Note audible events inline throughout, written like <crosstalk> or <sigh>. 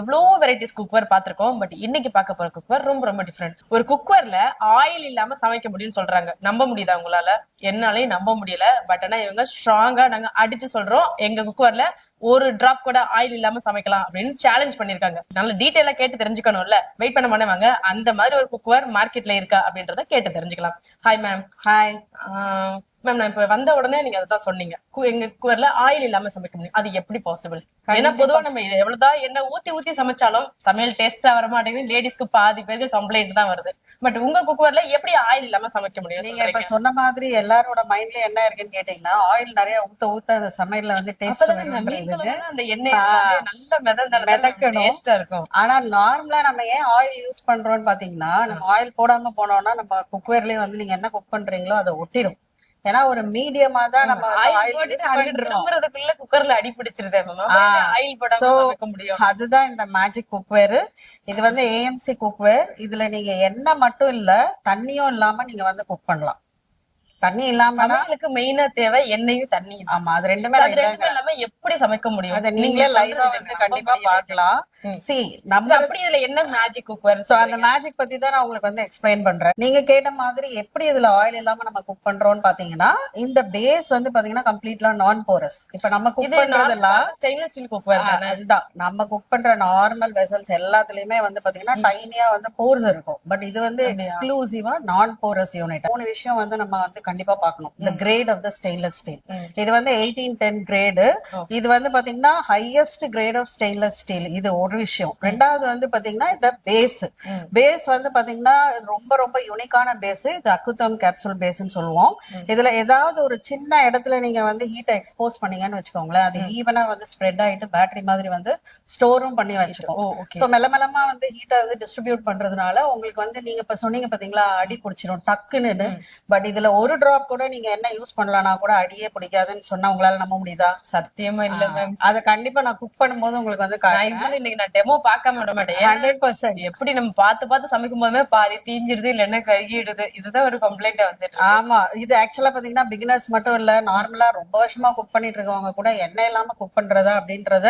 எவ்வளவோ varieties cookware பார்த்திருக்கோம் but இன்னைக்கு பார்க்க போற குக்வேர் ரொம்ப ரொம்ப டிஃப்ரெண்ட் ஒரு குக்வேர்ல ஆயில் இல்லாம சமைக்க முடியும்னு சொல்றாங்க. நம்ப முடியுதா உங்களால? என்னாலையும் நம்ப முடியல. பட் ஆனா இவங்க ஸ்ட்ராங்கா நாங்க அடிச்சு சொல்றோம். எங்க குக்வேர்ல ஒரு டிராப் கூட ஆயில் இல்லாம சமைக்கலாம் அப்படின்னு சேலஞ்ச் பண்ணிருக்காங்க. நல்ல டீட்டெயிலா கேட்டு தெரிஞ்சுக்கணும்ல. வெயிட் பண்ண பண்ணவாங்க அந்த மாதிரி ஒரு குக்வேர் மார்க்கெட்ல இருக்கா அப்படின்றத கேட்டு தெரிஞ்சுக்கலாம். ஹாய் மேம் ஹாய் மேம் நான் இப்ப வந்த உடனே நீங்க அதான் சொன்னீங்க. கு- எங்க குக்கர்ல ஆயில் இல்லாம சமைக்க முடியும். அது எப்படி பாசிபிள் ஏன்னா பொதுவா நம்ம எவ்வளவுதான் என்ன ஊத்தி ஊத்தி சமைச்சாலும் சமையல் டேஸ்டா வர மாட்டேங்குது. லேடிஸ்க்கு பாதி பேருக்கு கம்ப்ளைண்ட் தான் வருது. பட் உங்க குக்கர்ல எப்படி ஆயில் இல்லாம சமைக்க முடியும்? நீங்க இப்ப? சொன்ன மாதிரி எல்லாரோட மைண்ட்ல என்ன இருக்குன்னு கேட்டீங்கன்னா ஆயில் நிறைய ஊத்த ஊத்த அந்த சமையல்ல வந்து டேஸ்ட் அந்த எண்ணெய். நல்ல மிதக்கணும். டேஸ்டா இருக்கும். ஆனா நார்மலா நம்ம ஏன் ஆயில் யூஸ் பண்றோம்னு பாத்தீங்கன்னா நம்ம ஆயில் போடாம போனோம்னா நம்ம குக்வேர்லயே வந்து நீங்க என்ன குக் பண்றீங்களோ அதை ஒட்டிடும் ஏன்னா ஒரு மீடியமா தான் நம்ம திரும்புறதுக்குள்ள குக்கர்ல அடி அதுதான் இந்த மேஜிக் குக்வேர் இது வந்து ஏஎம்சி குக்வேர் இதுல நீங்க எண்ணெய் மட்டும் இல்ல தண்ணியும் இல்லாம நீங்க வந்து குக் பண்ணலாம். தண்ணி இல்லாமனா சமையலுக்கு மெயினா தேவை எண்ணெயும் தண்ணியும். ஆமா அது ரெண்டுமே அது. ரெண்டுமே இல்லாம எப்படி சமைக்க முடியும்? அத நீங்க நீங்களே லைவா வந்து கண்டிப்பா முடியல. பார்க்கலாம். ம். சி நம்ம அப்படி இதுல என்ன மேஜிக் குக்கர் சோ அந்த மேஜிக் பத்தி தான் நான் உங்களுக்கு வந்து எக்ஸ்பிளைன் பண்றேன். நீங்க கேட்ட மாதிரி எப்படி இதுல ஆயில் இல்லாம நம்ம குக் பண்றோம்னு பாத்தீங்கன்னா இந்த பேஸ் வந்து பாத்தீங்கன்னா கம்ப்ளீட்லா நான் போரஸ் இப்ப நம்ம குக் பண்றதெல்லாம் ஸ்டெயின்லெஸ் ஸ்டீல் தானே? அதுதான். நம்ம குக் பண்ற நார்மல் வெசல்ஸ் எல்லாத்துலயுமே வந்து பாத்தீங்கன்னா டைனியா வந்து போர்ஸ் இருக்கும். பட் இது வந்து? எக்ஸ்க்ளூசிவா நான் போரஸ் யூனிட் மூணு விஷயம் வந்து நம்ம வந்து கண்டிப்பா பார்க்கணும். இந்த grade of the stainless steel. இது வந்து எயிட்டீன் டென் கிரேடு இது வந்து பாத்தீங்கன்னா highest grade of stainless steel இது ஒரு விஷயம். ரெண்டாவது வந்து பாத்தீங்கன்னா இந்த பேஸ். பேஸ் வந்து பாத்தீங்கன்னா ரொம்ப ரொம்ப யூனிக்கான பேஸ் இது அக்குத்தம் கேப்சூல் பேஸ்னு சொல்லுவோம். இதுல ஏதாவது ஒரு சின்ன இடத்துல நீங்க வந்து ஹீட்டை எக்ஸ்போஸ் பண்ணீங்கன்னு வச்சுக்கோங்களேன். அது ஈவனா வந்து ஸ்ப்ரெட் ஆயிட்டு பேட்டரி மாதிரி வந்து ஸ்டோரும் பண்ணி வச்சுக்கோம். சோ மெல்ல மெல்லமா வந்து ஹீட்டை வந்து டிஸ்ட்ரிபியூட் பண்றதுனால உங்களுக்கு வந்து நீங்க இப்ப சொன்னீங்க பாத்தீங்களா அடி பிடிச்சிரும் டக்குன்னு. பட் இதுல ஒரு டிராப் கூட நீங்க என்ன யூஸ் பண்ணலாம்னா கூட அடியே பிடிக்காதுன்னு சொன்னா உங்களால நம்ப முடியுதா? சத்தியமா இல்ல மேம் அத கண்டிப்பா நான் குக் பண்ணும்போது உங்களுக்கு வந்து இன்னைக்கு நான் டெமோ பார்க்காம விட மாட்டேன். ஹண்ட்ரட் பர்சன்ட் எப்படி நம்ம பார்த்து பார்த்து சமைக்கும் போதுமே பாதி தீஞ்சிடுது இல்லைன்னா கருகிடுது. இதுதான் ஒரு கம்ப்ளைண்ட் வந்துட்டு. ஆமா. இது ஆக்சுவலா பாத்தீங்கன்னா பிகினர்ஸ் மட்டும் இல்ல நார்மலா ரொம்ப வருஷமா குக் பண்ணிட்டு இருக்கவங்க கூட எண்ணெய் இல்லாம குக் பண்றதா அப்படின்றத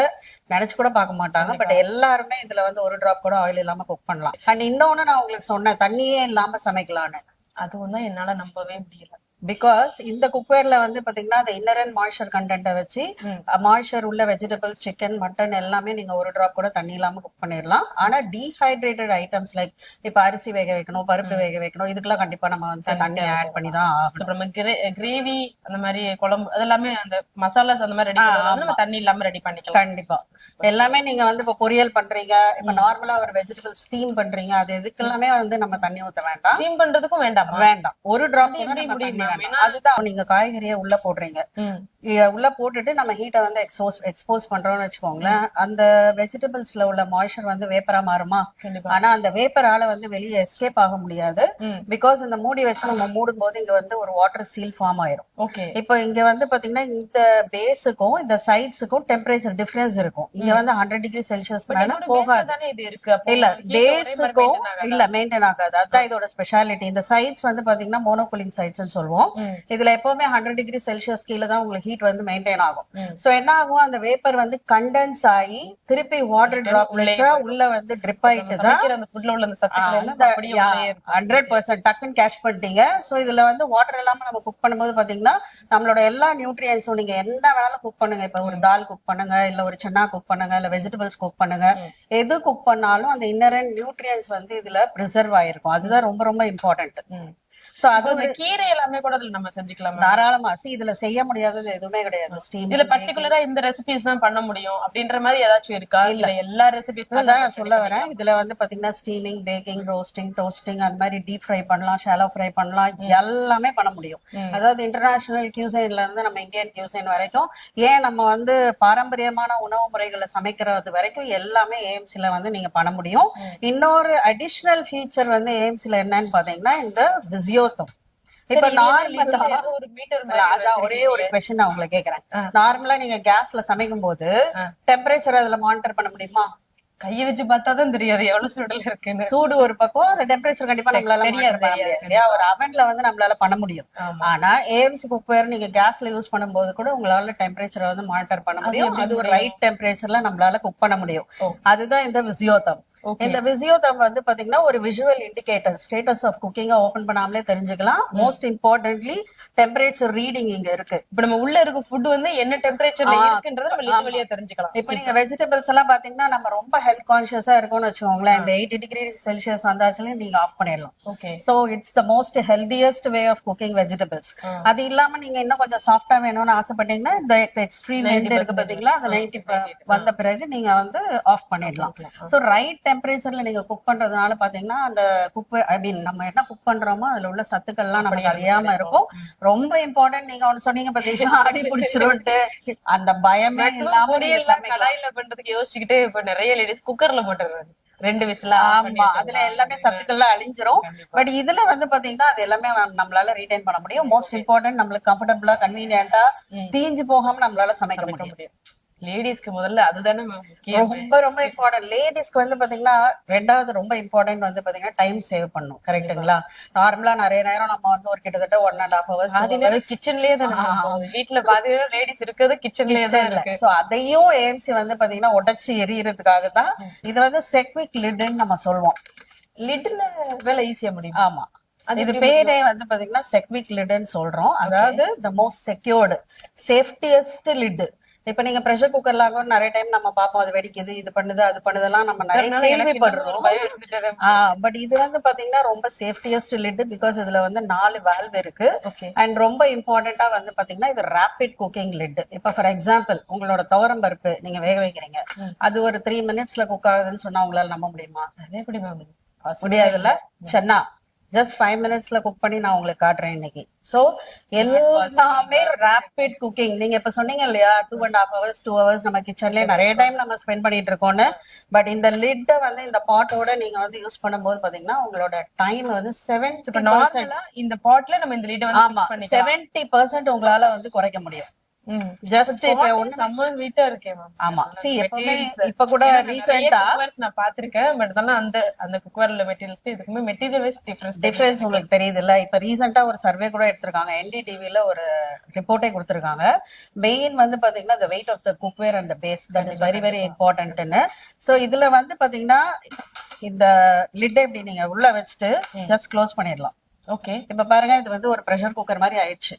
நினைச்சு கூட பார்க்க மாட்டாங்க. பட் எல்லாருமே இதுல வந்து ஒரு டிராப் கூட ஆயில் இல்லாம குக் பண்ணலாம். அண்ட் இன்னொன்னு நான் உங்களுக்கு சொன்னேன் தண்ணியே இல்லாம சமைக்கலாம்னு. அதுவும் தான் என்னால நம்பவே முடியல. பிகாஸ் இந்த குக்வேர்ல வந்து பாத்தீங்கன்னா அந்த இன்னர் அண்ட் மாய்ச்சர் கண்டென்ட்டை வச்சு. மாய்ச்சர் உள்ள வெஜிடபிள்ஸ் சிக்கன் மட்டன் எல்லாமே நீங்க ஒரு டிராப் கூட தண்ணி இல்லாம குக் பண்ணிடலாம் ஆனா டீஹைட்ரேட்டட் ஐட்டம்ஸ் லைக் இப்ப அரிசி வேக வைக்கணும் பருப்பு வேக வைக்கணும் இதுக்கெல்லாம் கண்டிப்பா நம்ம வந்து தண்ணி ஆட் பண்ணி தான் நம்ம கிரேவி அந்த மாதிரி குழம்பு அதெல்லாமே அந்த மசாலாஸ் அந்த மாதிரி ரெடி நம்ம தண்ணி இல்லாம ரெடி பண்ணிக்கலாம். கண்டிப்பா. எல்லாமே நீங்க வந்து இப்ப பொரியல் பண்றீங்க இப்ப நார்மலா ஒரு வெஜிடபிள் ஸ்டீம் பண்றீங்க அது எதுக்கெல்லாமே வந்து நம்ம தண்ணி ஊத்த வேண்டாம். ஸ்டீம் பண்றதுக்கும் வேண்டாமா? வேண்டாம். ஒரு டிராப் வேண்டாம். அதுதான் நீங்க காய்கறியை உள்ள போடுறீங்க. உள்ள போட்டுட்டு நம்ம ஹீட்டை வந்து எக்ஸ்போஸ் எக்ஸ்போஸ் பண்றோம்னு வச்சுக்கோங்களேன். அந்த வெஜிடபிள்ஸ்ல உள்ள மாய்ச்சர் வந்து வேப்பரா மாறுமா? ஆனா அந்த வேப்பரால வந்து வெளியே எஸ்கேப் ஆக முடியாது. பிகாஸ் இந்த மூடி வச்சு நம்ம மூடும் போது இங்க வந்து ஒரு வாட்டர் சீல் ஃபார்ம் ஆயிரும். ஓகே. இப்போ இங்க வந்து பாத்தீங்கன்னா இந்த பேஸுக்கும் இந்த சைட்ஸுக்கும் டெம்பரேச்சர் டிஃபரன்ஸ் இருக்கும். இங்க வந்து ஹண்ட்ரட் டிகிரி செல்சியஸ் மேல போகாது. இல்ல பேஸுக்கும்? இல்ல மெயின்டைன் ஆகாது. அதான் இதோட ஸ்பெஷாலிட்டி இந்த சைட்ஸ் வந்து பாத்தீங்கன்னா மோனோகூலிங் சைட்ஸ் சொல்லுவோம். ம். இதுல எப்பவுமே ஹண்ட்ரட் டிகிரி செல்சியஸ் கீழே தான் உங்களுக்கு ஹீட் வந்து மெயின்டைன் ஆகும். சோ என்ன ஆகும்? அந்த வேப்பர் வந்து கண்டென்ஸ் ஆகி திருப்பி வாட்டர் டிராப்லெட்ஸா உள்ள வந்து ட்ரிப் ஆயிட்டு தான் ஹண்ட்ரட் பர்சன்ட் டக்குன்னு கேஷ் பண்ணிட்டீங்க. சோ இதுல வந்து வாட்டர் இல்லாம நம்ம குக் பண்ணும்போது பாத்தீங்கன்னா நம்மளோட எல்லா நியூட்ரியன்ஸும் நீங்க என்ன வேணாலும் குக் பண்ணுங்க. இப்ப ஒரு தால் குக் பண்ணுங்க இல்ல ஒரு சன்னா குக் பண்ணுங்க இல்ல வெஜிடபிள்ஸ் குக் பண்ணுங்க. எது குக் பண்ணாலும் அந்த இன்னரன் நியூட்ரியன்ஸ் வந்து இதுல ப்ரிசர்வ் ஆயிருக்கும். அதுதான் ரொம்ப ரொம்ப இம்பார்ட்டன்ட். சோ அது கீரை எல்லாமே கூட அதுல நம்ம செஞ்சுக்கலாம்? தாராளமா. சி இதுல செய்ய முடியாதது எதுவுமே கிடையாது. ஸ்டீம் இதுல பர்டிகுலரா இந்த ரெசிபிஸ் தான் பண்ண முடியும் அப்படின்ற மாதிரி ஏதாச்சும் இருக்கா? இல்ல. எல்லா ரெசிபிஸ் நான் சொல்ல வரேன். இதுல வந்து பாத்தீங்கன்னா ஸ்டீமிங் பேக்கிங் ரோஸ்டிங் டோஸ்டிங் அந்த மாதிரி டீப் ஃப்ரை பண்ணலாம் ஷாலோ ஃப்ரை பண்ணலாம். எல்லாமே பண்ண முடியும். அதாவது இன்டர்நேஷனல் கியூசைன்ல இருந்து நம்ம இந்தியன் கியூசைன் வரைக்கும் ஏன் நம்ம வந்து பாரம்பரியமான உணவு முறைகளை சமைக்கிறது வரைக்கும் எல்லாமே ஏஎம்சில வந்து நீங்க பண்ண முடியும். இன்னொரு அடிஷ்னல் ஃபீச்சர் வந்து ஏஎம்சில என்னன்னு பாத்தீங்கன்னா இந்த விசியோத்தம் இப்ப நார்மலா ஒரு மீட்டர் அதான் ஒரே ஒரு கொஸ்டின் நான் உங்களை கேக்குறேன். நார்மலா நீங்க கேஸ்ல சமைக்கும் போது. டெம்பரேச்சர் அதுல மானிட்டர் பண்ண முடியுமா? கைய வச்சு பார்த்தாதான் தெரியாது எவ்வளவு சுடல் இருக்குன்னு. சூடு ஒரு பக்கம் அந்த டெம்பரேச்சர் கண்டிப்பா நம்மளால தெரியாது, ஒரு அவன்ல வந்து நம்மளால பண்ண முடியும். ஆனா ஏஎம்சி குக்வேர் நீங்க கேஸ்ல யூஸ் பண்ணும்போது கூட உங்களால டெம்பரேச்சரை வந்து மானிட்டர் பண்ண முடியும். அது ஒரு ரைட் டெம்பரேச்சர்ல நம்மளால குக் பண்ண முடியும். அதுதான் இந்த விசியோதம் இந்த விசியோதம் வந்து பாத்தீங்கன்னா ஒரு visual indicator status of cooking open பண்ணாமலே தெரிஞ்சுக்கலாம். மோஸ்ட் இம்பார்ட்டன்ட்லி டெம்பரேச்சர் ரீடிங் இங்க இருக்கு. இப்ப நம்ம உள்ள இருக்க ஃபுட் வந்து என்ன டெம்பரேச்சர்ல இருக்குன்றத நம்ம லிட்டு வழியா தெரிஞ்சுக்கலாம். இப்ப நீங்க வெஜிடபிள்ஸ் எல்லாம் பாத்தீங்கன்னா நம்ம ரொம்ப ஹெல்த் கான்சியஸா இருக்கோம்னு வச்சுக்கோங்களேன். இந்த எயிட்டி டிகிரி செல்சியஸ் வந்தாச்சுல நீங்க ஆஃப் பண்ணிடலாம். Okay so it's the most healthiest way of cooking vegetables. அது இல்லாம நீங்க இன்னும் கொஞ்சம் சாஃப்டா வேணும்னு ஆசைப்பட்டீங்கன்னா இந்த எக்ஸ்ட்ரீம் எண்ட் இருக்கு 90% பாத்தீங்களா அந்த நைன்டி 98, வந்த பிறகு நீங்க வந்து ஆஃப் பண்ணிடலாம். சோ ரைட் டெம்பரேச்சர்ல நீங்க குக் பண்றதுனால பாத்தீங்கன்னா அந்த குக் ஐ மீன் நம்ம என்ன குக் பண்றோமோ அதுல உள்ள சத்துக்கள்லாம் நமக்கு அழியாம இருக்கும். ரொம்ப இம்பார்ட்டன்ட் நீங்க ஒன்னு சொன்னீங்க பாத்தீங்கன்னா <laughs> அடி பிடிச்சிரும்ட்டு. அந்த பயமே இல்லாம கடாயில பண்றதுக்கு யோசிச்சுக்கிட்டே இப்ப நிறைய லேடிஸ் குக்கர்ல போட்டுறாங்க ரெண்டு விசிலா ஆமா அதுல எல்லாமே சத்துக்கள்லாம் அழிஞ்சிரும். பட் இதுல வந்து பாத்தீங்கன்னா அது எல்லாமே நம்ம- நம்மளால ரீடைன் பண்ண முடியும். மோஸ்ட் இம்பார்ட்டன்ட் நம்மளுக்கு கம்ஃபர்டபுளா கன்வீனியன்ட்டா தீஞ்சு போகாம நம்மளால சமைக்க முடியும். லேடிஸ்க்கு முதல்ல அதுதானே ரொம்ப ரொம்ப இம்பார்ட்டன்ட் லேடிஸ்க்கு வந்து பாத்தீங்கன்னா ரெண்டாவது ரொம்ப இம்பார்ட்டன்ட் வந்து பாத்தீங்கன்னா டைம் சேவ் பண்ணும் கரெக்ட்டுங்களா நார்மலா நிறைய நேரம் நம்ம வந்து ஒரு கிட்டத்தட்ட ஒன் அண்ட் ஹாஃப் ஹவர்ஸ் பாதி கிச்சன்லயே தானே. வீட்ல பாதி லேடிஸ் இருக்கிறது கிச்சன்லயே தான் இருக்கு. சோ அதையும் ஏஎம்சி வந்து பாத்தீங்கன்னா உடைச்சு எரியறதுக்காக தான் இது வந்து செக்விக் லிட்னு நம்ம சொல்லுவோம். லிட்ல வேலை ஈஸியா முடியும்? ஆமா. இது பேரே வந்து பாத்தீங்கன்னா செக்விக் லிட்னு சொல்றோம். அதாவது the most secured safetiest lid இப்ப நீங்க பிரஷர் குக்கர்ல கூட நிறைய டைம் நம்ம பாப்போம் அது வெடிக்குது இது பண்ணுது அது பண்ணுதெல்லாம் நம்ம நிறைய கேள்விப்படுறோம். பட் இது வந்து பாத்தீங்கன்னா ரொம்ப சேஃப்டியஸ்ட் லிட் பிகாஸ் இதுல வந்து நாலு வால்வ் இருக்கு. அண்ட் ரொம்ப இம்பார்ட்டண்டா வந்து பாத்தீங்கன்னா இது ரேபிட் குக்கிங் லிட் இப்ப ஃபார் எக்ஸாம்பிள் உங்களோட துவரம் பருப்பு நீங்க வேக வைக்கிறீங்க. அது ஒரு த்ரீ மினிட்ஸ்ல குக் ஆகுதுன்னு சொன்னா உங்களால நம்ப முடியுமா? முடியாதுல்ல? சென்னா. ஜஸ்ட் ஃபைவ் மினிட்ஸ்ல குக் பண்ணி நான் உங்களுக்கு காட்டுறேன் இன்னைக்கு. சோ எல்லாமே ரேபிட் குக்கிங் நீங்க இப்ப சொன்னீங்க இல்லையா two and half hours two hours நம்ம கிச்சன்லயே நிறைய டைம் நம்ம ஸ்பெண்ட் பண்ணிட்டு இருக்கோம்னு. பட் இந்த லிட்டை வந்து இந்த பாட்டோட நீங்க வந்து யூஸ் பண்ணும்போது பாத்தீங்கன்னா உங்களோட டைம் வந்து செவன்டி இந்த பாட்ல நம்ம இந்த லிட்ட ஆமா செவன்டி பர்சன்ட் உங்களால வந்து குறைக்க முடியும். ஜஸ்ட் இப்ப ஒண்ணு செம்ம வீட்டா இருக்கே மேம் ஆமா. சி எப்பவுமே இப்ப கூட ரீசெண்டா குக்வேர்ஸ் நான் பாத்திருக்கேன் பட் அதெல்லாம் அந்த அந்த குக்வேர்ல மெட்டீரியல்ஸ்க்கு இதுக்குமே மெட்டீரியல் வைஸ் டிஃபரன்ஸ் டிஃபரன்ஸ் உங்களுக்கு தெரியுது. இல்ல இப்ப ரீசெண்டா ஒரு சர்வே கூட எடுத்திருக்காங்க. என்டிடிவில ஒரு ரிப்போர்ட்டே கொடுத்திருக்காங்க. மெயின் வந்து பாத்தீங்கன்னா the weight of the cookware and the base. That is very very importantன்னு சோ இதுல வந்து பாத்தீங்கன்னா இந்த லிட் இப்படி நீங்க உள்ள வச்சுட்டு ஜஸ்ட் க்ளோஸ் பண்ணிடலாம். ஓகே இப்ப பாருங்க இது வந்து ஒரு ப்ரெஷர் குக்கர் மாதிரி ஆயிடுச்சு.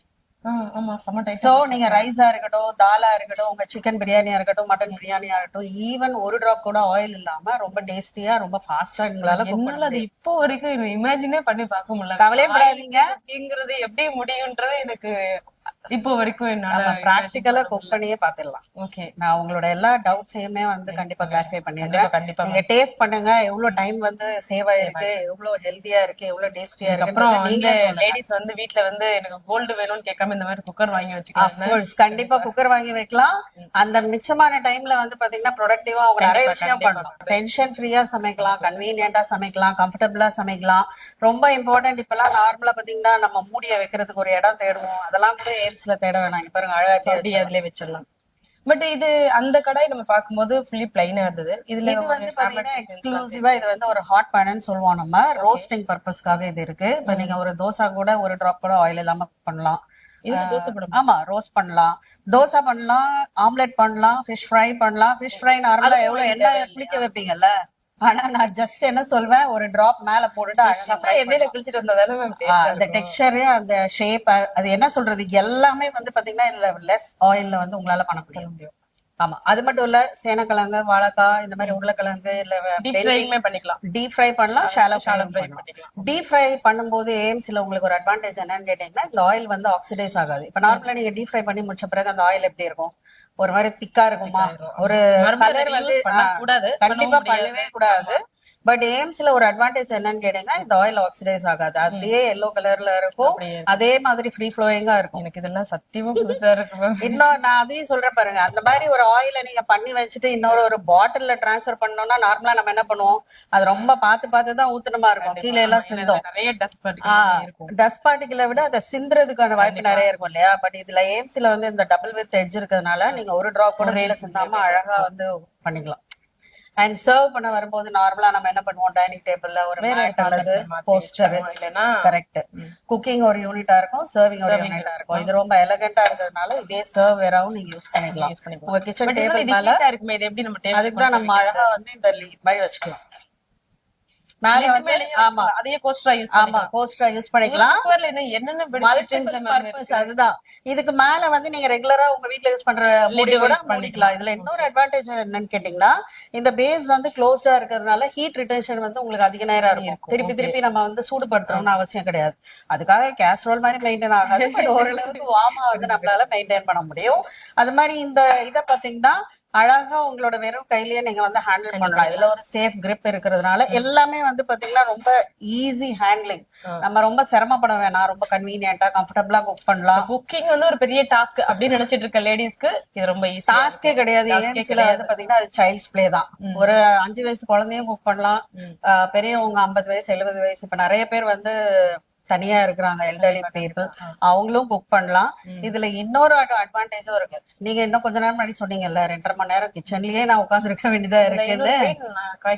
சோ நீங்க ரைஸா இருக்கட்டும் தாலா இருக்கட்டும் உங்க சிக்கன் பிரியாணியா இருக்கட்டும் மட்டன் பிரியாணியா இருக்கட்டும் ஈவன் ஒரு டிராப் கூட ஆயில் இல்லாம ரொம்ப டேஸ்டியா ரொம்ப ஃபாஸ்டா என்னால அது இப்போ வரைக்கும் இமேஜினே பண்ணி பார்க்க முடியல. கவலையப்படாதீங்க. அப்படிங்கிறது எப்படி முடியும்ன்றது எனக்கு இப்போ வரைக்கும் என்னால பிராக்டிக்கலா குக் பண்ணியே பாத்துடலாம் ஓகே நான் உங்களோட எல்லா டவுட்ஸையுமே வந்து கண்டிப்பா கிளாரிஃபை பண்ணிடுறேன். கண்டிப்பா நீங்க டேஸ்ட் பண்ணுங்க. எவ்வளவு டைம் வந்து சேவ் ஆயிருக்கு எவ்வளவு ஹெல்தியா இருக்கு எவ்வளவு டேஸ்டியா அப்புறம் இருக்கு நீங்களே சொல்லுங்க. லேடிஸ் வந்து வீட்ல வந்து எனக்கு கோல்டு வேணும்னு கேட்காம இந்த மாதிரி குக்கர் வாங்கி வச்சுக்கலாம் கண்டிப்பா குக்கர் வாங்கி வைக்கலாம். அந்த மிச்சமான டைம்ல வந்து பாத்தீங்கன்னா ப்ரொடக்டிவா அவங்க நிறைய விஷயம். பண்ணலாம். டென்ஷன் ஃப்ரீயா சமைக்கலாம் கன்வீனியன்டா சமைக்கலாம் கம்ஃபர்டபுளா சமைக்கலாம். ரொம்ப இம்பார்ட்டன்ட் இப்பெல்லாம் நார்மலா பாத்தீங்கன்னா நம்ம மூடிய வைக்கிறதுக்கு ஒரு இடம் தேடுவோம். அதெல்லாம் கூட ஏர்ஸ்ல தேட வேணாம். பாருங்க அழகா அப்படியே அதுலயே வச்சிடலாம். பட் இது அந்த கடாய் நம்ம பார்க்கும்போது ஃபுல்லி பிளைனா இருந்தது. இதுல இது வந்து பாத்தீங்கன்னா எக்ஸ்க்ளூசிவா இது வந்து ஒரு ஹாட் பேனு சொல்லுவோம் நம்ம. ரோஸ்டிங் பர்பஸ்க்காக இது இருக்கு. இப்ப நீங்க ஒரு தோசை கூட ஒரு டிராப் கூட ஆயில் இல்லாம பண்ணலாம். ஆமா ரோஸ்ட் பண்ணலாம். தோசை பண்ணலாம் ஆம்லெட் பண்ணலாம் ஃபிஷ் ஃப்ரை பண்ணலாம். ஃபிஷ் ஃப்ரை நார்மலா எவ்வளவு? எண்ணெய் குளிக்க வைப்பீங்கல்ல? ஆனா நான் ஜஸ்ட் என்ன சொல்வேன் ஒரு டிராப் மேல போட்டுட்டு அழகா எண்ணெயில குளிச்சிட்டு வந்ததால அந்த டெக்ஸ்சர் அந்த ஷேப் அது என்ன சொல்றது எல்லாமே வந்து பாத்தீங்கன்னா இதுல லெஸ் ஆயில்ல வந்து உங்களால பண்ண முடியும். ஆமா. அது மட்டும் இல்ல சேனக்கிழங்கு வாழைக்காய் இந்த மாதிரி உருளைக்கிழங்கு இல்ல பண்ணிக்கலாம். டீப் ஃப்ரை பண்ணலாம் ஷாலோ ஷாலோ பண்ணிக்கலாம். டீப் ஃப்ரை பண்ணும்போது ஏம்ஸ்ல உங்களுக்கு ஒரு அட்வான்டேஜ் என்னன்னு கேட்டீங்கன்னா இந்த ஆயில் வந்து ஆக்சிடைஸ் ஆகாது. இப்ப நார்மலா நீங்க டீப் ஃப்ரை பண்ணி முடிச்ச பிறகு அந்த ஆயில் எப்படி இருக்கும்? ஒரு மாதிரி திக்கா இருக்குமா? ஒரு கலர் வந்து. கண்டிப்பா. பண்ணவே கூடாது. பட் ஏம்ஸ்ல ஒரு அட்வான்டேஜ் என்னன்னு கேட்டீங்கன்னா இந்த ஆயில் ஆக்சிடைஸ் ஆகாது. அதே எல்லோ கலர்ல இருக்கும். அதே மாதிரி ஃப்ரீ ஃப்ளோயிங்கா இருக்கும். எனக்கு இதெல்லாம் சத்தியமா புதுசா இருக்கு மேம் இன்னும் நான் அதையும் சொல்றேன் பாருங்க. அந்த மாதிரி ஒரு ஆயில நீங்க பண்ணி வச்சுட்டு இன்னொரு ஒரு பாட்டில்ல டிரான்ஸ்ஃபர் பண்ணோம்னா நார்மலா நம்ம என்ன பண்ணுவோம்? அது ரொம்ப பார்த்து பார்த்து தான் ஊத்தணுமா இருக்கும். கீழே எல்லாம் சிந்தும். நிறைய டஸ்ட் இருக்கும். பார்ட்டிகளை விட அதை சிந்துறதுக்கான வாய்ப்பு நிறைய இருக்கும் இல்லையா? பட் இதுல ஏம்ஸ்ல வந்து இந்த டபுள் வித் எட்ஜ் இருக்கிறதுனால நீங்க ஒரு டிராப் கூட கீழே சிந்தாம அழகா வந்து பண்ணிக்கலாம். அண்ட் சர்வ் பண்ண வரும்போது நார்மலா நம்ம என்ன பண்ணுவோம்? டைனிங் டேபிள்ல ஒரு மேட் அல்லது போஸ்டர். இல்லைன்னா கரெக்ட் குக்கிங் ஒரு யூனிட்டா இருக்கும் சர்விங் ஒரு யூனிட்டா இருக்கும். இது ரொம்ப எலகண்டா இருக்கிறதுனால இதே சர்வ் வேறாவும் நீங்க யூஸ் பண்ணிக்கலாம். உங்க கிச்சன் டேபிள் மேல அதுக்கு தான் நம்ம அழகா வந்து இந்த லீட் மாதிரி வச்சுக்கலாம். மேல வந்து ஆமா. அதே கோஸ்டரா யூஸ் ஆமா யூஸ் பண்ணிக்கலாம். என்னென்ன பர்பஸ் அதுதான். இதுக்கு மேல வந்து நீங்க ரெகுலரா உங்க வீட்ல யூஸ் பண்ற மூடி கூட மூடிக்கலாம். இதுல இன்னொரு அட்வான்டேஜ் என்னன்னு கேட்டீங்கன்னா இந்த பேஸ் வந்து க்ளோஸ்டா இருக்கிறதுனால ஹீட் ரிட்டன்ஷன் வந்து உங்களுக்கு அதிக நேரம் இருக்கும். திருப்பி திருப்பி நம்ம வந்து சூடுபடுத்தணும்னு அவசியம் கிடையாது. அதுக்காக கேஸ்ரோல் மாதிரி மெயின்டைன் ஆகாது. பட் <laughs> ஓரளவுக்கு வார்மா வந்து நம்மளால மெயின்டைன் பண்ண முடியும். அது மாதிரி இந்த இத பாத்தீங்கன்னா அழகா உங்களோட வெறும் கையிலேயே நீங்க வந்து ஹேண்டில் பண்ணலாம். இதுல ஒரு சேஃப் grip இருக்கிறதுனால எல்லாமே வந்து பாத்தீங்கன்னா ரொம்ப ஈஸி ஹேண்ட்லிங் நம்ம ரொம்ப சிரமப்பட வேணாம். ரொம்ப கன்வீனியன்ட்டா கம்ஃபர்டபுளா குக் பண்ணலாம். குக்கிங் வந்து ஒரு பெரிய டாஸ்க் அப்படின்னு நினைச்சிட்டு இருக்க லேடிஸ்க்கு இது ரொம்ப ஈஸி டாஸ்கே கிடையாது. ஏஎன்சில வந்து பாத்தீங்கன்னா அது சைல்ட்ஸ் பிளே தான். ஒரு அஞ்சு வயசு குழந்தையும் குக் பண்ணலாம். பெரியவங்க ஐம்பது வயசு எழுபது வயசு. இப்ப நிறைய பேர் வந்து தனியா இருக்கிறாங்க எல்டர்லி பீப்புள் அவங்களும் குக் பண்ணலாம். இதுல இன்னொரு அட்வான்டேஜும் இருக்கு. நீங்க இன்னும் கொஞ்ச நேரம் முன்னாடி சொன்னீங்கல்ல ரெண்டரை மணி நேரம் கிச்சன்லயே நான் உட்கார்ந்து இருக்க வேண்டியதா இருக்குன்னு.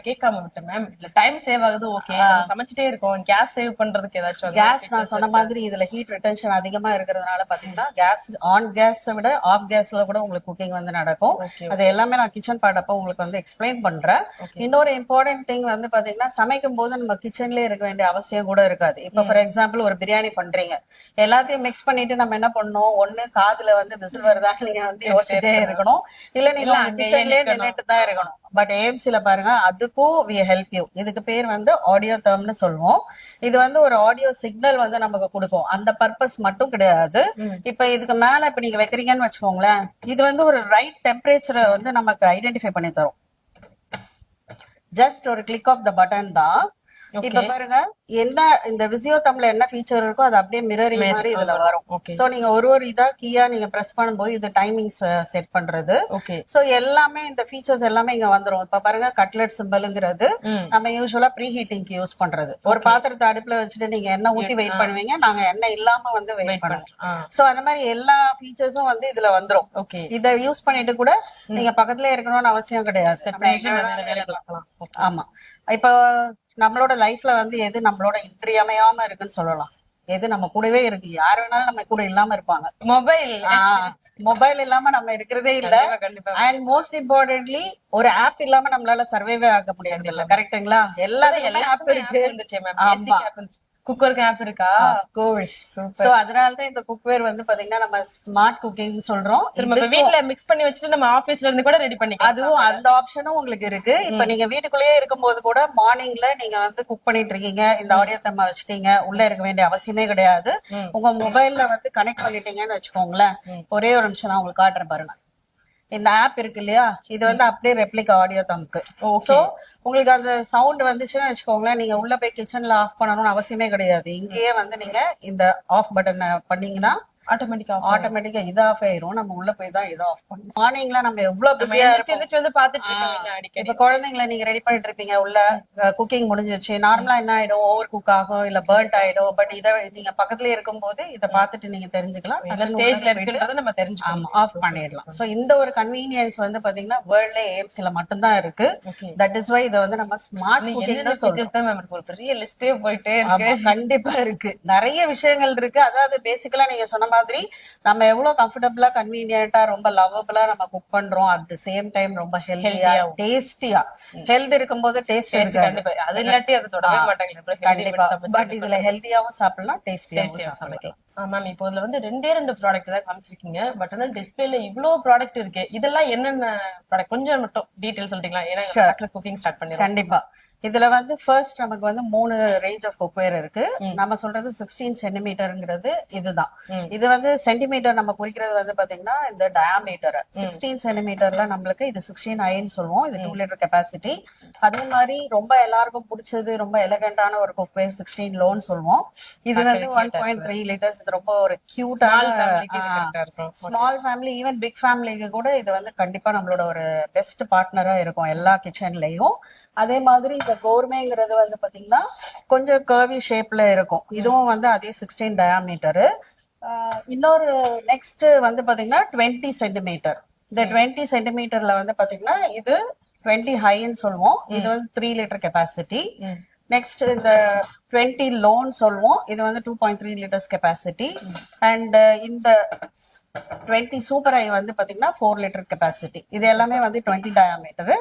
கேட்காம விட்டேன் மேம் இல்ல டைம் சேவ் ஆகுது ஓகே சமைச்சிட்டே இருக்கோம். கேஸ் சேவ் பண்றதுக்கு ஏதாச்சும் கேஸ் நான் சொன்ன மாதிரி இதுல ஹீட் ரிட்டன்ஷன் அதிகமா இருக்கிறதுனால பாத்தீங்கன்னா கேஸ் ஆன் கேஸ் விட ஆஃப் கேஸ்ல கூட உங்களுக்கு குக்கிங் வந்து நடக்கும். அது எல்லாமே நான் கிச்சன் பாடப்ப உங்களுக்கு வந்து எக்ஸ்பிளைன் பண்றேன். இன்னொரு இம்பார்ட்டன்ட் திங் வந்து பாத்தீங்கன்னா சமைக்கும் போது நம்ம கிச்சன்லயே இருக்க வேண்டிய அவசியம் கூட இருக்காது. இப்ப ஃபார் எக்ஸாம்பிள் ஒரு பிரியாணி பண்றீங்க. எல்லாத்தையும் மிக்ஸ் பண்ணிட்டு நம்ம என்ன பண்ணணும்? ஒண்ணு காதுல வந்து விசில் வருதான்னு நீங்க வந்து யோசிச்சுட்டே இருக்கணும். இல்ல நீங்க உங்க கிச்சன்லயே நின்னுட்டு தான் இருக்கணும். பட் ஏஎம்சில பாருங்க அதுக்கும் வி ஹெல்ப் யூ இதுக்கு பேர் வந்து ஆடியோ டேர்ம்னு சொல்லுவோம். இது வந்து ஒரு ஆடியோ சிக்னல் வந்து நமக்கு கொடுக்கும். அந்த பர்பஸ் மட்டும் கிடையாது. இப்ப இதுக்கு மேல இப்ப நீங்க வைக்கிறீங்கன்னு வச்சுக்கோங்களேன் இது வந்து ஒரு ரைட் டெம்பரேச்சரை வந்து நமக்கு ஐடென்டிஃபை பண்ணி தரும். ஜஸ்ட் ஒரு கிளிக் ஆஃப் த பட்டன் தான். இப்ப பாருங்க என்ன இந்த விசியோ தமிழ்ல என்ன ஃபீச்சர் இருக்கோ அது அப்படியே மிரரிங் மாதிரி இதுல வரும். சோ நீங்க ஒரு ஒரு இதா கீயா நீங்க பிரஸ் பண்ணும்போது இது டைமிங் செட் பண்றது. ஓகே சோ எல்லாமே இந்த ஃபீச்சர்ஸ் எல்லாமே இங்க வந்துரும். இப்ப பாருங்க கட்லெட் சிம்பிள்ங்கிறது. நம்ம யூஸ்வலா ப்ரீ ஹீட்டிங்க்கு யூஸ் பண்றது. ஒரு பாத்திரத்தை அடுப்புல வச்சுட்டு நீங்க எண்ணெய் ஊத்தி வெயிட் பண்ணுவீங்க நாங்க எண்ணெய் இல்லாம வந்து வெயிட் பண்ணுவோம் சோ அந்த மாதிரி எல்லா ஃபீச்சர்ஸும் வந்து இதுல வந்துரும். இத யூஸ் பண்ணிட்டு கூட நீங்க பக்கத்துல இருக்கணும்னு அவசியம் கிடையாது. ஆமா. இப்போ நம்மளோட லைஃப்ல வந்து எது நம்மளோட இன்றியமையாம இருக்குன்னு சொல்லலாம். எது நம்ம கூடவே இருக்கு. யார் வேணாலும் நம்ம கூட இல்லாம இருப்பாங்க. மொபைல் மொபைல் இல்லாம நம்ம இருக்கிறதே இல்ல. அண்ட் மோஸ்ட் இம்பார்ட்டன்ட்லி ஒரு ஆப் இல்லாம நம்மளால சர்வைவே ஆக முடியாது இல்ல கரெக்ட்டுங்களா எல்லாத்துக்குமே ஆப் இருக்கு. ஆமா. குக்கருக்கு ஆப் இருக்கா? கோர்ஸ் சோ அதனால தான் இந்த குக்வேர் வந்து பாத்தீங்கன்னா நம்ம ஸ்மார்ட் குக்கிங் சொல்றோம். இப்ப வீட்ல மிக்ஸ் பண்ணி வச்சுட்டு நம்ம ஆபீஸ்ல இருந்து கூட ரெடி பண்ணிக்கலாம் அதுவும் அந்த ஆப்ஷனும் உங்களுக்கு இருக்கு. இப்ப நீங்க வீட்டுக்குள்ளேயே இருக்கும்போது கூட மார்னிங்ல நீங்க வந்து குக் பண்ணிட்டு இருக்கீங்க. இந்த ஆடியோ தம்மா வச்சுட்டீங்க. உள்ள இருக்க வேண்டிய அவசியமே கிடையாது. உங்க மொபைல்ல வந்து கனெக்ட் பண்ணிட்டீங்கன்னு வச்சுக்கோங்களேன். ஒரே ஒரு நிமிஷம் நான் உங்களுக்கு காட்டுறேன் பாருங்க. இந்த ஆப் இருக்கு இல்லையா? இது வந்து அப்படியே ரெப்ளிக் ஆடியோ தம்க்கு. சோ உங்களுக்கு அந்த சவுண்ட் வந்துச்சுன்னு வச்சுக்கோங்களேன் நீங்க உள்ள போய் கிச்சன்ல ஆஃப் பண்ணணும்னு அவசியமே கிடையாது. இங்கேயே வந்து நீங்க இந்த ஆஃப் பட்டன் பண்ணீங்கன்னா ஆட்டோமேட்டிக்கா ஆட்டோமேட்டிக்கா இது ஆஃப் ஆயிரும். நம்ம உள்ள போய் தான் இதை ஆஃப் பண்ணணும் மார்னிங்ல நம்ம எவ்வளவு பிஸியா வந்து பாத்துட்டு இருக்கோம் இப்ப குழந்தைங்களை நீங்க ரெடி பண்ணிட்டு இருப்பீங்க உள்ள குக்கிங் முடிஞ்சிருச்சு. நார்மலா என்ன ஆயிடும்? ஓவர் குக் ஆகும் இல்ல பர்ன்ட் ஆயிடும் பட் இத நீங்க பக்கத்துல இருக்கும்போது இத பாத்துட்டு நீங்க தெரிஞ்சுக்கலாம். ஸ்டேஜ்ல இருக்குன்றத நம்ம தெரிஞ்சுக்கணும். ஆமா ஆஃப் பண்ணிடலாம். சோ இந்த ஒரு கன்வீனியன்ஸ் வந்து பாத்தீங்கன்னா வேர்ல்ட்ல ஏம்ஸ்ல மட்டும்தான் இருக்கு. ஓகே தட் இஸ் வை இத வந்து நம்ம ஸ்மார்ட் குக்கிங் என்னென்ன சொல்றோம். தான் இருக்கு? பெரிய லிஸ்டே போயிட்டே இருக்கு. கண்டிப்பா இருக்கு. நிறைய விஷயங்கள் இருக்கு. அதாவது பேசிக்கலா நீங்க சொன்ன மாதிரி நம்ம எவ்வளவு கம்ஃபர்டபுளா கன்வீனியன்ட்டா ரொம்ப லவபிளா நம்ம குக் பண்றோம். அட் த சேம் டைம் ரொம்ப ஹெல்த்தியா Healthy-ஆவும். டேஸ்டியா ஹெல்த் இருக்கும்போது டேஸ்ட் அது இல்லாட்டி அது தொடவே மாட்டாங்க. கண்டிப்பா. பட் இதுல ஹெல்த்தியாவும் சாப்பிடலாம் டேஸ்டியாவும் சமைக்கலாம். மேம் இப்போ இதுல வந்து ரெண்டே ரெண்டு ப்ராடக்ட் தான் காமிச்சிருக்கீங்க. பட் ஆனா டிஸ்பிளேல இவ்வளவு ப்ராடக்ட் இருக்கு. இதெல்லாம் என்னென்ன ப்ராடக்ட் கொஞ்சம் மட்டும் டீடைல் சொல்றீங்களா? ஏன்னா குக்கிங் ஸ்டார்ட் பண்ணிடுறோம். கண்டிப்பா. இதுல வந்து ஃபர்ஸ்ட் நமக்கு வந்து மூணு ரேஞ்ச் ஆஃப் குக்வேர் இருக்கு. நம்ம சொல்றது சிக்ஸ்டீன் சென்டிமீட்டர்ங்கிறது இதுதான். இது வந்து சென்டிமீட்டர் நம்ம குறிக்கிறது வந்து பாத்தீங்கன்னா இந்த டயாமீட்டர் சிக்ஸ்டீன் சென்டிமீட்டர்ல நம்மளுக்கு இது சிக்ஸ்டீன் ஐன்னு சொல்லுவோம். இது டூ லிட்டர் கெப்பாசிட்டி அதே மாதிரி ரொம்ப எல்லாருக்கும் பிடிச்சது ரொம்ப எலகண்டான ஒரு குக்வேர் சிக்ஸ்டீன் லோன் சொல்லுவோம். இது வந்து ஒன் பாயிண்ட் த்ரீ லிட்டர்ஸ் இது ரொம்ப ஒரு கியூட்டான. ஸ்மால் ஃபேமிலி ஈவன் பிக் ஃபேமிலிக்கு கூட இது வந்து கண்டிப்பா நம்மளோட ஒரு பெஸ்ட் பார்ட்னரா இருக்கும் எல்லா கிச்சன்லயும் அதே மாதிரி இந்த கோர்மேங்கிறது வந்து பாத்தீங்கன்னா கொஞ்சம் கர்வி ஷேப்ல இருக்கும். இதுவும் வந்து அதே சிக்ஸ்டீன் டயாமீட்டரு இன்னொரு நெக்ஸ்ட் வந்து பாத்தீங்கன்னா டுவெண்ட்டி சென்டிமீட்டர் இந்த டுவெண்ட்டி சென்டிமீட்டர்ல வந்து பாத்தீங்கன்னா இது டுவெண்ட்டி ஹைன்னு சொல்லுவோம். இது வந்து த்ரீ லிட்டர் கெப்பாசிட்டி. நெக்ஸ்ட் இந்த டுவெண்ட்டி லோன் சொல்லுவோம். இது வந்து two point three litres capacity and இந்த டுவெண்ட்டி சூப்பர் ஐ வந்து பாத்தீங்கன்னா ஃபோர் லிட்டர் கெப்பாசிட்டி இது எல்லாமே வந்து டுவெண்ட்டி டயாமீட்டர்.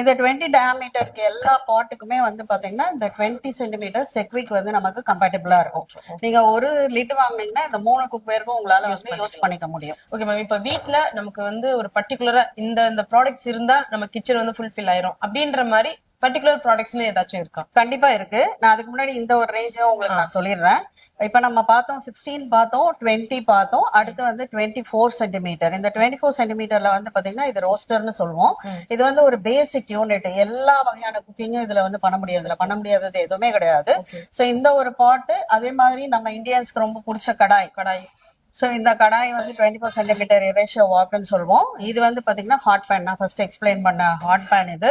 இந்த டுவெண்ட்டி டயாமீட்டருக்கு எல்லா பாட்டுக்குமே வந்து பாத்தீங்கன்னா இந்த டுவெண்ட்டி சென்டிமீட்டர் செக்விக் வந்து நமக்கு கம்பேட்டபிளா இருக்கும். நீங்க ஒரு லிட்டர் வாங்குனீங்கன்னா இந்த மூணு குப்பேருக்கும் உங்களால வந்து யூஸ் பண்ணிக்க முடியும். ஓகே மேம் இப்ப வீட்ல நமக்கு வந்து ஒரு பர்டிகுலரா இந்த இந்த ப்ராடக்ட்ஸ் இருந்தா நம்ம கிச்சன் வந்து ஃபுல்ஃபில் ஆயிரும். அப்படின்ற மாதிரி பர்டிகுலர் ப்ராடக்ட்ஸ்ல ஏதாச்சும் இருக்கா? கண்டிப்பா இருக்கு. நான் அதுக்கு முன்னாடி இந்த ஒரு ரேஞ்சும் உங்களுக்கு நான் சொல்லிடுறேன். இப்ப நம்ம பார்த்தோம் சிக்ஸ்டீன் பார்த்தோம் டுவெண்ட்டி பார்த்தோம். அடுத்து வந்து டுவெண்ட்டி ஃபோர் சென்டிமீட்டர் இந்த டுவெண்ட்டி ஃபோர் சென்டிமீட்டர்ல வந்து பாத்தீங்கன்னா இது ரோஸ்டர்னு சொல்லுவோம். இது வந்து ஒரு பேசிக் யூனிட் எல்லா வகையான குக்கிங்கும் இதுல வந்து பண்ண முடியாது இதுல பண்ண முடியாதது எதுவுமே கிடையாது. சோ இந்த ஒரு பாட்டு அதே மாதிரி நம்ம இந்தியன்ஸ்க்கு ரொம்ப பிடிச்ச கடாய். கடாய். சோ இந்த கடாய் வந்து டுவெண்ட்டி ஃபோர் சென்டிமீட்டர் ரேஷியோ வாக்குன்னு சொல்லுவோம் இது வந்து பாத்தீங்கன்னா ஹாட் பேன் நான் ஃபர்ஸ்ட் எக்ஸ்பிளைன் பண்ண ஹாட் பேன் இது.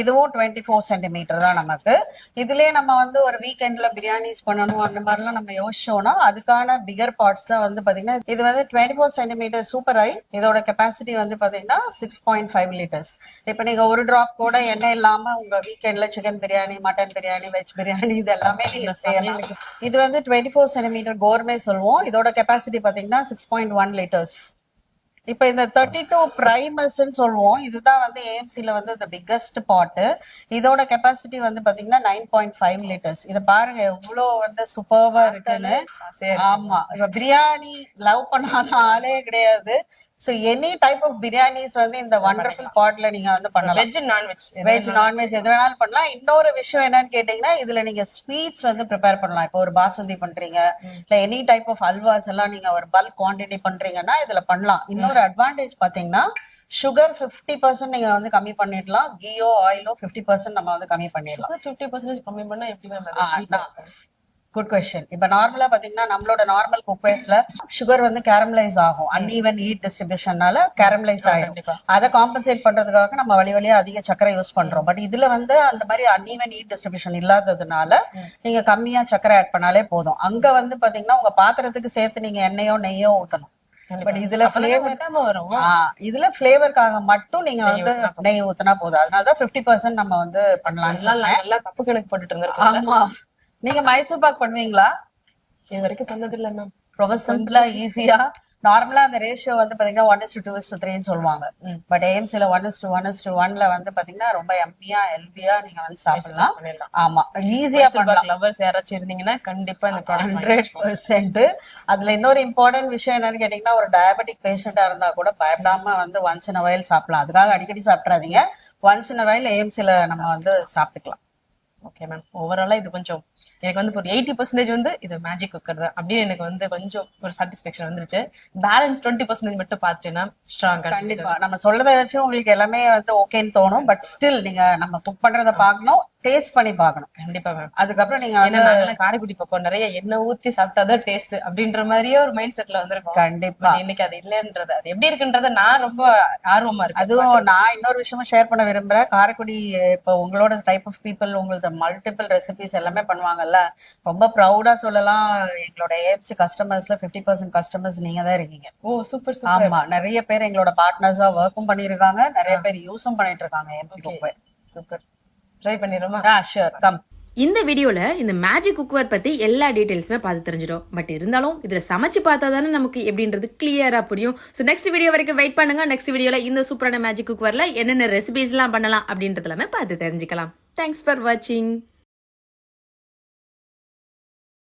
இதுவும் டுவெண்ட்டி ஃபோர் சென்டிமீட்டர் தான் நமக்கு. இதுலயே நம்ம வந்து ஒரு வீக்கெண்ட்ல பிரியாணிஸ் பண்ணணும் அந்த மாதிரிலாம் நம்ம யோசிச்சோம்னா அதுக்கான பிகர் பார்ட்ஸ் தான் வந்து பாத்தீங்கன்னா இது வந்து twenty four centimetre super I இதோட கெப்பாசிட்டி வந்து பாத்தீங்கன்னா சிக்ஸ் பாயிண்ட் ஃபைவ் லிட்டர்ஸ் இப்ப நீங்க ஒரு டிராப் கூட எண்ணெய் இல்லாம உங்க வீக்கெண்ட்ல chicken biryani mutton biryani veg biryani இது எல்லாமே நீங்க செய்யலாம். இது வந்து டுவெண்ட்டி ஃபோர் சென்டிமீட்டர் கோர்மே சொல்லுவோம் இதோட கெப்பாசிட்டி பாத்தீங்கன்னா சிக்ஸ் பாயிண்ட் ஒன் லிட்டர்ஸ் இப்ப இந்த தேர்ட்டி டூ பிரைமஸ் சொல்லுவோம். இதுதான் வந்து ஏஎம்சில வந்து இந்த பிக்கஸ்ட் பாட்டு இதோட கெப்பாசிட்டி வந்து பாத்தீங்கன்னா நைன் பாயிண்ட் ஃபைவ் லிட்டர்ஸ் இத பாருங்க எவ்வளவு வந்து சூப்பர்வா இருக்குன்னு. ஆமா. இப்ப பிரியாணி லவ் பண்ணாத ஆளே கிடையாது. So any type of biryanis வந்து இந்த வண்டர்ஃபுல் பாட்ல நீங்க வந்து பண்ணலாம். வெஜ் நான்வெஜ் வெஜ் நான்வெஜ் எது வேணாலும் பண்ணலாம். இன்னொரு விஷயம் என்னன்னு கேட்டீங்கன்னா இதுல நீங்க ஸ்வீட்ஸ் வந்து ப்ரிப்பேர் பண்ணலாம். இப்போ ஒரு பாசுந்தி பண்றீங்க இல்ல எனி டைப் ஆஃப் அல்வாஸ் எல்லாம் நீங்க ஒரு பல்க் குவாண்டிட்டி பண்றீங்கன்னா இதுல பண்ணலாம். இன்னொரு அட்வான்டேஜ் பாத்தீங்கன்னா சுகர் 50% பர்சன்ட் நீங்க வந்து கம்மி பண்ணிடலாம். கீயோ ஆயிலோ 50% பர்சன்ட் நம்ம வந்து கம்மி பண்ணிடலாம். ஃபிஃப்டி பர்சன்டேஜ் கம்மி பண்ணா எப்படி மேம் குட் கொஸ்டின் இப்ப நார்மலா பாத்தீங்கன்னா நம்மளோட நார்மல் குக்வேட்ல சுகர் வந்து கேரமலைஸ் ஆகும். அன்ஈவன் ஹீட் டிஸ்ட்ரிபியூஷன்னால கேரமலைஸ் கண்டிப்பா. அதை காம்பன்சேட் பண்றதுக்காக நம்ம வழி வழியா அதிக சக்கரை யூஸ் பண்றோம். பட் இதுல வந்து அந்த மாதிரி அன்ஈவன் ஹீட் டிஸ்ட்ரிபியூஷன் இல்லாததுனால நீங்க கம்மியா சக்கரை ஆட் பண்ணாலே போதும். அங்க வந்து பாத்தீங்கன்னா உங்க பாத்திரத்துக்கு சேர்த்து நீங்க எண்ணெயோ நெய்யோ ஊத்தணும். பட் இதுல இதுல ஃபிளேவருக்காக மட்டும் நீங்க வந்து நெய் ஊத்துனா போதும். அதனாலதான் 50% பர்சன்ட் நம்ம வந்து நல்லா தப்பு கணக்கு போட்டுட்டு இருந்திருக்கோம் ஆமா. நீங்க மைசூர் பாக் பண்ணுவீங்களா? இது வரைக்கும் பண்ணது இல்ல மேம் ரொம்ப சிம்பிளா ஈஸியா நார்மலா அந்த ரேஷியோ வந்து பாத்தீங்கன்னா ஒன் இஸ் டூ இஸ் த்ரீன்னு சொல்லுவாங்க. But ஏஎம்சில one is two one is two ஒன்ல வந்து பாத்தீங்கன்னா ரொம்ப எம்மியா ஹெல்தியா நீங்க வந்து சாப்பிடலாம். ஆமா. ஈஸியா பண்ணலாம். லவர்ஸ் யாராச்சும் இருந்தீங்கன்னா கண்டிப்பா இந்த ஹண்ட்ரட் பெர்சென்ட் அதுல இன்னொரு இம்பார்ட்டன்ட் விஷயம் என்னன்னு கேட்டீங்கன்னா ஒரு டயபெட்டிக் பேஷண்டா இருந்தா கூட பயப்படாம வந்து ஒன்ஸ் இன் வயல் சாப்பிடலாம். அதுக்காக அடிக்கடி சாப்பிட்றாதீங்க ஒன்ஸ் இன் வயல் ஏஎம்சில நம்ம வந்து சாப்பிட்டுக்கலாம். ஓகே மேம் ஓவராலா இது கொஞ்சம் எனக்கு வந்து ஒரு எயிட்டி பர்சன்டேஜ் வந்து இது மேஜிக் குக்கர் தான். அப்படின்னு எனக்கு வந்து கொஞ்சம் ஒரு சாட்டிஸ்பேக்ஷன் வந்துருச்சு. பேலன்ஸ் டுவெண்ட்டி பர்சன்டேஜ் மட்டும் பார்த்துட்டேன்னா ஸ்ட்ராங்கா கண்டிப்பா. நம்ம சொல்றத வச்சு உங்களுக்கு எல்லாமே வந்து ஓகேன்னு தோணும். பட் ஸ்டில் நீங்க நம்ம குக் பண்றத பார்க்கணும். டேஸ்ட் பண்ணி பார்க்கணும். கண்டிப்பா மேம் அதுக்கப்புறம் நீங்க வந்து காரைக்குடி பக்கம் நிறைய எண்ணெய் ஊத்தி சாப்பிட்டாதான் டேஸ்ட் அப்படின்ற மாதிரியே ஒரு மைண்ட் செட்ல வந்திருக்கோம். கண்டிப்பா. இன்னைக்கு அது இல்லைன்றது அது எப்படி இருக்குன்றத நான் ரொம்ப ஆர்வமா இருக்கேன் அதுவும் நான் இன்னொரு விஷயமும் ஷேர் பண்ண விரும்புறேன். காரைக்குடி இப்போ உங்களோட டைப் ஆஃப் பீப்புள் உங்களோட மல்டிபிள் ரெசிபிஸ் எல்லாமே பண்ணுவாங்கல்ல ரொம்ப ப்ரௌடா சொல்லலாம். எங்களோட ஏஎஃப்சி கஸ்டமர்ஸ்ல 50% பர்சன்ட் கஸ்டமர்ஸ் நீங்க தான் இருக்கீங்க. ஓ சூப்பர் ஆமா நிறைய பேர் எங்களோட பார்ட்னர்ஸா ஒர்க்கும் பண்ணிருக்காங்க நிறைய பேர் யூஸும் பண்ணிட்டு இருக்காங்க குப்பை சூப்பர் ட்ரை பண்ணிடுமா ஆ ஷூர் கம் இந்த வீடியோல இந்த மேஜிக் குக்வேர் பத்தி எல்லா டீடைல்ஸுமே பார்த்து தெரிஞ்சிடும். பட் இருந்தாலும் இதுல சமைச்சு பார்த்தா தானே நமக்கு எப்படின்றது கிளியரா புரியும். ஸோ நெக்ஸ்ட் வீடியோ வரைக்கும் வெயிட் பண்ணுங்க. நெக்ஸ்ட் வீடியோல இந்த சூப்பரான மேஜிக் குக்வேர்ல என்னென்ன ரெசிபிஸ்லாம் பண்ணலாம் அப்படின்றதுலாமே பார்த்து தெரிஞ்சுக்கலாம். தேங்க்ஸ் ஃபார் வாட்சிங்